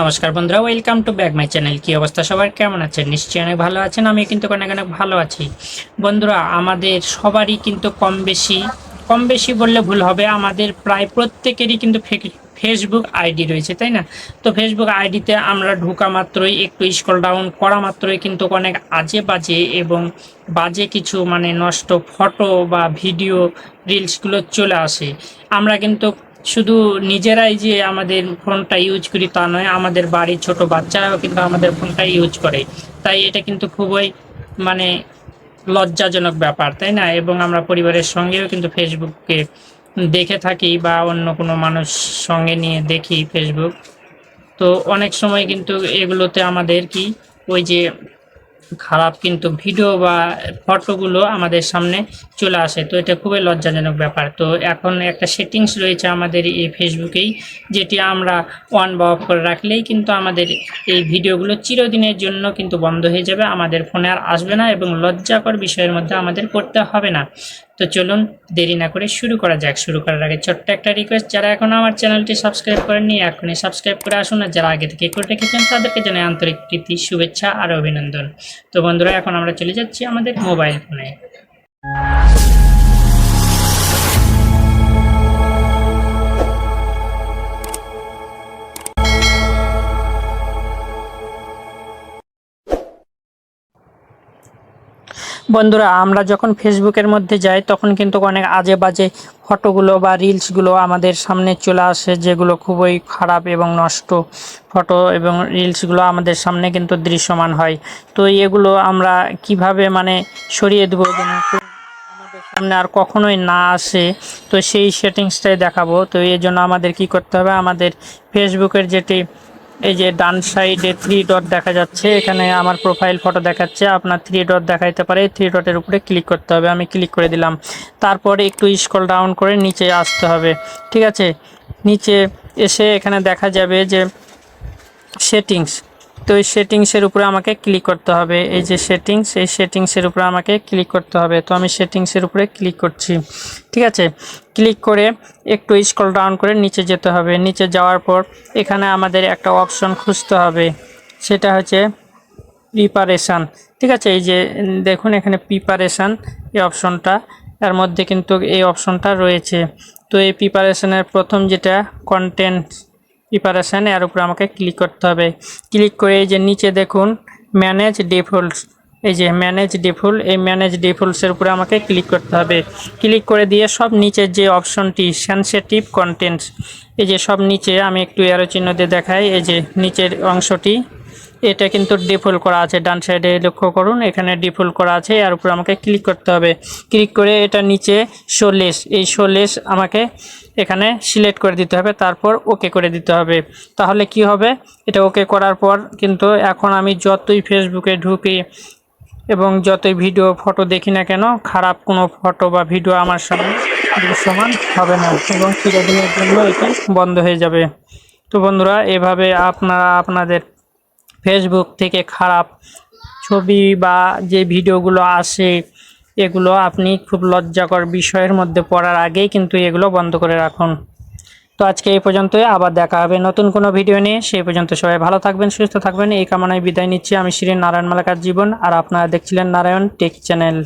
নমস্কার বন্ধুরা welcome to back my channel কি অবস্থা সবার? কেমন আছেন? নিশ্চয়ই অনেক ভালো আছেন আমি কিন্তু অনেক অনেক ভালো আছি। বন্ধুরা, আমাদের সবারই কিন্তু কম বেশি কম বেশি বললে ভুল হবে, আমাদের প্রায় প্রত্যেকেরই কিন্তু ফেসবুক আইডি রয়েছে, তাই না? তো ফেসবুক আইডিতে আমরা ঢোকা মাত্রই, একটু স্ক্রল ডাউন করা মাত্রই কিন্তু অনেক আজে বাজে এবং বাজে কিছু মানে নষ্ট ফটো বা ভিডিও রিলসগুলো চলে আসে। আমরা কিন্তু শুধু নিজেরাই যে আমাদের ফোনটা ইউজ করি তা নয়, আমাদের বাড়ির ছোট বাচ্চারাও কিন্তু আমাদের ফোনটা ইউজ করে। তাই এটা কিন্তু খুবই মানে লজ্জাজনক ব্যাপার, তাই না? এবং আমরা পরিবারের সঙ্গেও কিন্তু ফেসবুককে দেখে থাকি বা অন্য কোনো মানুষ সঙ্গে নিয়ে দেখি ফেসবুক তো অনেক সময় কিন্তু এগুলোতে আমাদের কি, ওই যে খারাপ কিন্তু ভিডিও বা ফটোগুলো আমাদের সামনে চলে আসে। তো এটা খুবই লজ্জাজনক ব্যাপার। তো এখন একটা সেটিংস রয়েছে আমাদের এই ফেসবুকেই, যেটি আমরা অন বা অফ করে রাখলেই কিন্তু আমাদের এই ভিডিওগুলো চিরদিনের জন্য কিন্তু বন্ধ হয়ে যাবে। আমাদের ফোনে আর আসবে না এবং লজ্জাকর বিষয়ের মধ্যে আমাদের করতে হবে না। তো চলুন দেরি না করে শুরু করা যাক। শুরু করার আগে ছোট্ট একটা রিকোয়েস্ট যারা এখনও আমার চ্যানেলটি সাবস্ক্রাইব করেননি, এখনই সাবস্ক্রাইব করে আসুন আর যারা আগে থেকে করে রেখেছেন, তাদেরকে জানাই আন্তরিক প্রীতি, শুভেচ্ছা আর অভিনন্দন। তো বন্ধুরা, এখন আমরা চলে যাচ্ছি আমাদের মোবাইল ফোনে বন্ধুরা, আমরা যখন ফেসবুকের মধ্যে যাই, তখন কিন্তু অনেক আজে বাজে ফটোগুলো বা রিলসগুলো আমাদের সামনে চলে আসে, যেগুলো খুবই খারাপ এবং নষ্ট ফটো এবং রিলসগুলো আমাদের সামনে কিন্তু দৃশ্যমান হয়। তো এগুলো আমরা কীভাবে মানে সরিয়ে দেবো সামনে আর কখনোই না আসে, তো সেই সেটিংসটাই দেখাবো। তো এই জন্য আমাদের কি করতে হবে, আমাদের ফেসবুকের যেটি এই যে ডান সাইডে থ্রি ডট দেখা যাচ্ছে, এখানে আমার প্রোফাইল ফটো দেখাচ্ছে, আপনার থ্রি ডট দেখাইতে পারে থ্রি ডটের উপরে ক্লিক করতে হবে, আমি ক্লিক করে দিলাম। তারপরে একটু স্কল ডাউন করে নিচে আসতে হবে, ঠিক আছে? নিচে এসে এখানে দেখা যাবে যে সেটিংস তো এই সেটিংসের উপরে আমাকে ক্লিক করতে হবে। এই যে সেটিংস, এই সেটিংসের উপরে আমাকে ক্লিক করতে হবে। তো আমি সেটিংসের উপরে ক্লিক করছি। ঠিক আছে? ক্লিক করে একটু স্ক্রল ডাউন করে নিচে যেতে হবে। নিচে যাওয়ার পর এখানে আমাদের একটা অপশন খুঁজতে হবে। সেটা হচ্ছে প্রিপারেশান ঠিক আছে? এই যে দেখুন এখানে প্রিপারেশান এই অপশনটা এর মধ্যে কিন্তু এই অপশনটা রয়েছে। তো এই প্রিপারেশনের প্রথম যেটা কন্টেন্ট প্রিপারেশান এর উপরে আমাকে ক্লিক করতে হবে। ক্লিক করে এই যে নিচে দেখুন ম্যানেজ ডিফল্টস এই যে ম্যানেজ ডিফল্ট এই ম্যানেজ ডিফল্টসের উপরে আমাকে ক্লিক করতে হবে। ক্লিক করে দিয়ে সব নিচের যে অপশনটি সেন্সেটিভ কন্টেন্টস এই যে সব নিচে আমি একটু এরো চিহ্ন দিয়ে দেখাই, এই যে নিচের অংশটি। এটা কিন্তু ডিফল্ট করা আছে। ডান সাইডে লক্ষ্য করুন, এখানে ডিফল্ট করা আছে। এর উপর আমাকে ক্লিক করতে হবে। ক্লিক করে এটা নিচে শোলেস এই শোলেস আমাকে এখানে সিলেক্ট করে দিতে হবে, তারপর ওকে করে দিতে হবে। তাহলে কি হবে? এটা ওকে করার পর কিন্তু এখন আমি যতই ফেসবুকে ঢুকি এবং যতই ভিডিও ফটো দেখি না কেন, খারাপ কোনো ফটো বা ভিডিও আমার সামনে দৃশ্যমান হবে না এবং চিরদিনের জন্য এটি বন্ধ হয়ে যাবে। তো বন্ধুরা, এভাবে আপনারা আপনাদের ফেসবুক থেকে খারাপ ছবি বা যে ভিডিওগুলো আসে, এগুলো আপনি খুব লজ্জাকর বিষয়ের মধ্যে পড়ার আগেই কিন্তু এগুলো বন্ধ করে রাখুন। তো আজকে এই পর্যন্তই, আবার দেখা হবে নতুন কোনো ভিডিও নিয়ে। সেই পর্যন্ত সবাই ভালো থাকবেন, সুস্থ থাকবেন। এই কামনায় বিদায় নিচ্ছি। আমি শ্রী নারায়ণ মালাকার জীবন, আর আপনারা দেখছিলেন নারায়ণ টেক চ্যানেল।